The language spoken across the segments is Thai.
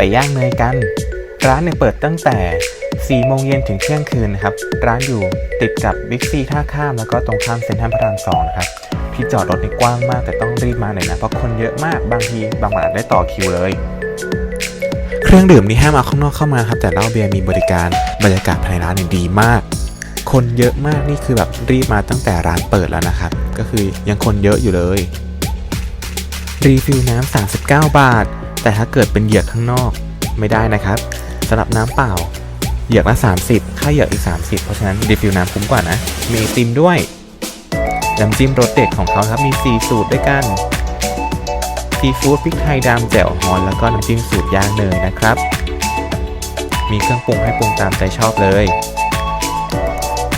ไปย่างเนยกัน ร้านเนี่ยเปิดตั้งแต่4โมงเย็นถึงเที่ยงคืนนะครับ ร้านอยู่ติดกับบิ๊กซีท่าข้ามแล้วก็ตรงข้ามเซ็นทรัลพระรามสองนะครับที่จอดรถนี่กว้างมากแต่ต้องรีบมาหน่อยนะ เพราะคนเยอะมากบางทีบางวันอาจได้ต่อคิวเลย เครื่องดื่มนี่ห้ามเอาข้างนอกเข้ามาครับแต่เหล้าเบียร์มีบริการบรรยากาศภายในร้านเนี่ยดีมาก คนเยอะมากนี่คือแบบรีบมาตั้งแต่ร้านเปิดแล้วนะครับ ก็คือยังคนเยอะอยู่เลย รีฟิลน้ำ39 บาท แต่ถ้าเกิดเป็นเหยือกข้างนอกไม่ได้นะครับสำหรับน้ำเปล่า เหยือกละ 30 ค่าเหยือกอีก 30 เพราะฉะนั้นรีฟิลน้ำคุ้มกว่านะ มีไอติมด้วยน้ำจิ้มรสเด็ดของเขาครับมี 4 สูตรด้วยกันซีฟู้ดพริกไทยดำแจ่วฮอนแล้วก็น้ำจิ้มสูตรย่างเนยนะครับ มีเครื่องปรุงให้ปรุงตามใจชอบเลย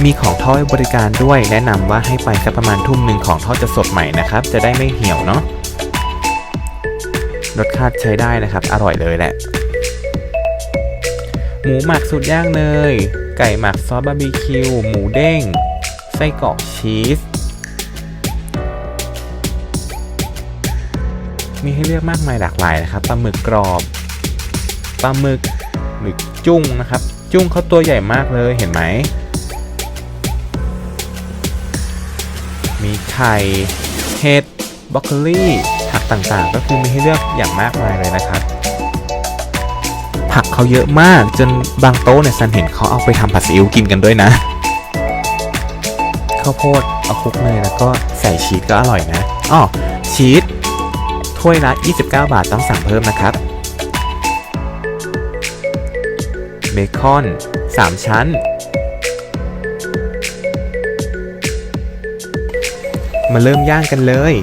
มีของทอดบริการด้วยแนะนำว่าให้ไปสักประมาณทุ่มหนึ่งของทอดจะสดใหม่นะครับ จะได้ไม่เหี่ยวเนาะ รสชาติใช้ได้นะครับ อร่อยเลยแหละ หมูหมักสูตรย่างเนย ไก่หมักซอสบาร์บีคิว หมูเด้ง ไส้กรอกชีส มีให้เลือกมากมายหลากหลายนะครับ ปลาหมึกกรอบ ปลาหมึกหมึกจุ้งนะครับ จุ้งเขาตัวใหญ่มากเลยเห็นไหม มีไข่ เห็ด บรอกโคลี ผักต่างๆ ก็คือมีให้เลือกอย่างมากมายเลยนะครับผักเขาเยอะมากจนบางโต๊ะเนี่ยซันเห็นเขาเอาไปทำผัดซีอิ๊วกินกันด้วยนะข้าวโพดเอาคลุกเนยแล้วก็ใส่ชีสก็อร่อยนะอ้อชีสถ้วยละ29 บาทต้องสั่งเพิ่มนะครับเบคอน 3 ชั้น มาเริ่มย่างกันเลย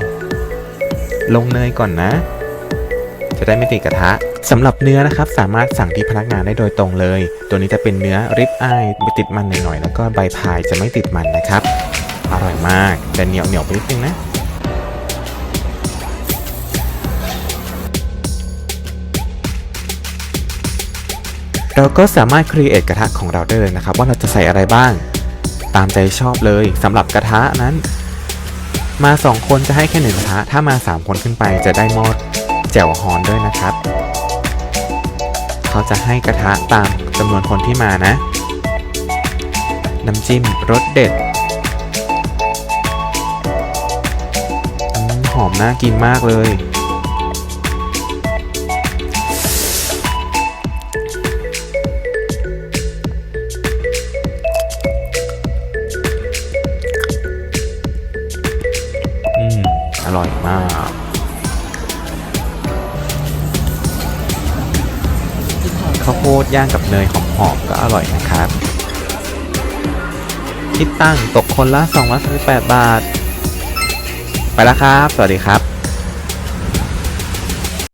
ลงเนยก่อนนะ จะได้ไม่ติดกระทะสำหรับเนื้อนะครับสามารถสั่งที่พนักงานได้โดยตรงเลย ตัวนี้จะเป็นเนื้อริบอายไม่ติดมันหน่อยๆแล้วก็ใบพายจะไม่ติดมันนะครับ อร่อยมากแต่เหนียวเหนียวไปนิดนึงนะเราก็สามารถครีเอทกระทะของเราได้เลยนะครับ ว่าเราจะใส่อะไรบ้าง ตามใจชอบเลยสำหรับกระทะนั้น มา 2 คนจะให้แค่หนึ่งกระทะถ้ามา 3 คนขึ้นไปจะได้หมอดแจ่วฮอนด้วยนะครับ เขาจะให้กระทะตามจำนวนคนที่มานะ น้ำจิ้มรสเด็ดหอมน่ากินมากเลย อร่อยมาก ข้าวโพดย่างกับเนยหอมๆก็อร่อยนะครับ คิดตั้งตกคนละ238 บาท ไปแล้วครับ สวัสดีครับ